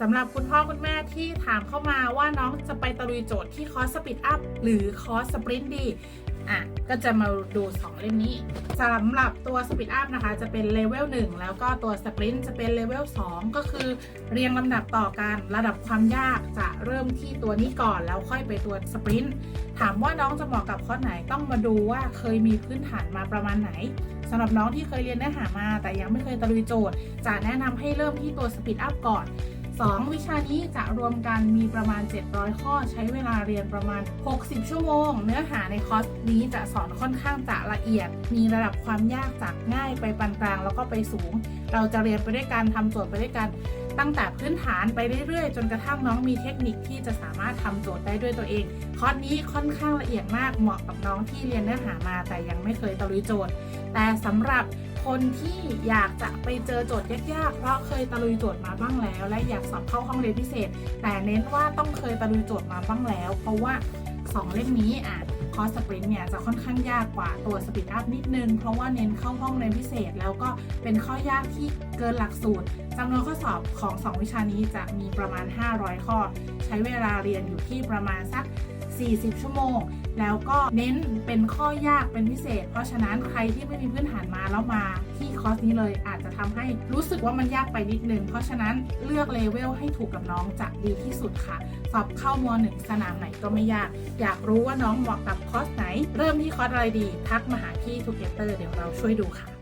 สำหรับคุณพ่อคุณแม่ที่ถามเข้ามาว่าน้องจะไปตะลุยโจทย์ที่คอร์สสปีดอัพหรือคอร์สสปรินต์ดีอะก็จะมาดู 2 เล่มนี้สำหรับตัว Speed Up นะคะ จะเป็นเลเวล1แล้วก็ตัว Sprint จะเป็นเลเวล2ก็คือเรียงลำดับต่อกันระดับความยากจะเริ่มที่ตัวนี้ก่อนแล้วค่อยไปตัว Sprint ถามว่าน้องจะเหมาะกับคอร์สไหนต้องมาดูว่าเคยมีพื้นฐานมาประมาณไหนสำหรับน้องที่เคยเรียนเนื้อหามา แต่ยังไม่เคยตะลุยโจทย์ จะแนะนำให้เริ่มที่ตัว Speed Up ก่อน 2 วิชานี้จะรวมกันมีประมาณ 700 ข้อใช้เวลาเรียนประมาณ 60 ชั่วโมง เนื้อหาในคอร์สนี้จะสอนค่อนข้างจะละเอียด มีระดับความยากจากง่ายไปปานกลางแล้วก็ไปสูง เราจะเรียนไปด้วยกันทำโจทย์ไปด้วยกัน ตั้งแต่พื้นฐานไปเรื่อยๆ จนกระทั่งน้องมีเทคนิคที่จะสามารถทำโจทย์ได้ด้วยตัวเอง คอร์สนี้ค่อนข้างละเอียดมากเหมาะกับน้องที่เรียนเนื้อหามา แต่ยังไม่เคยตะลุยโจทย์ แต่สำหรับ คนที่อยากจะไปเจอโจทย์ยากๆ เพราะเคยตะลุยโจทย์มาบ้างแล้ว และอยากสอบเข้าห้องเรียนพิเศษ แต่เน้นว่าต้องเคยตะลุยโจทย์มาบ้างแล้ว เพราะว่า 2 เล่มนี้อะ อร์สสปรินต์เนี่ยจะค่อนข้างยากกว่าตัวสปีดอัพนิดนึง เพราะว่าเน้นเข้าห้องเรียนพิเศษ แล้วก็เป็นข้อยากที่เกินหลักสูตรจำนวนข้อสอบของ 2 วิชานี้จะมีประมาณ 500 ข้อ ใช้เวลาเรียนอยู่ที่ประมาณสัก 40 ชั่วโมง แล้วก็เน้นเป็นข้อยากเป็นพิเศษ เพราะฉะนั้นใครที่ไม่มีพื้นฐานมาแล้วมาที่คอร์สนี้เลยอาจจะทำให้รู้สึกว่ามันยากไปนิดนึง เพราะฉะนั้นเลือกเลเวลให้ถูกกับน้องจะดีที่สุดค่ะ สอบเข้ามหนึ่งสนามไหนก็ไม่ยาก อยากรู้ว่าน้องเหมาะกับคอร์สไหน เริ่มที่คอร์สอะไรดี ทักมาหาพี่ทูเกเตอร์เดี๋ยวเราช่วยดูค่ะ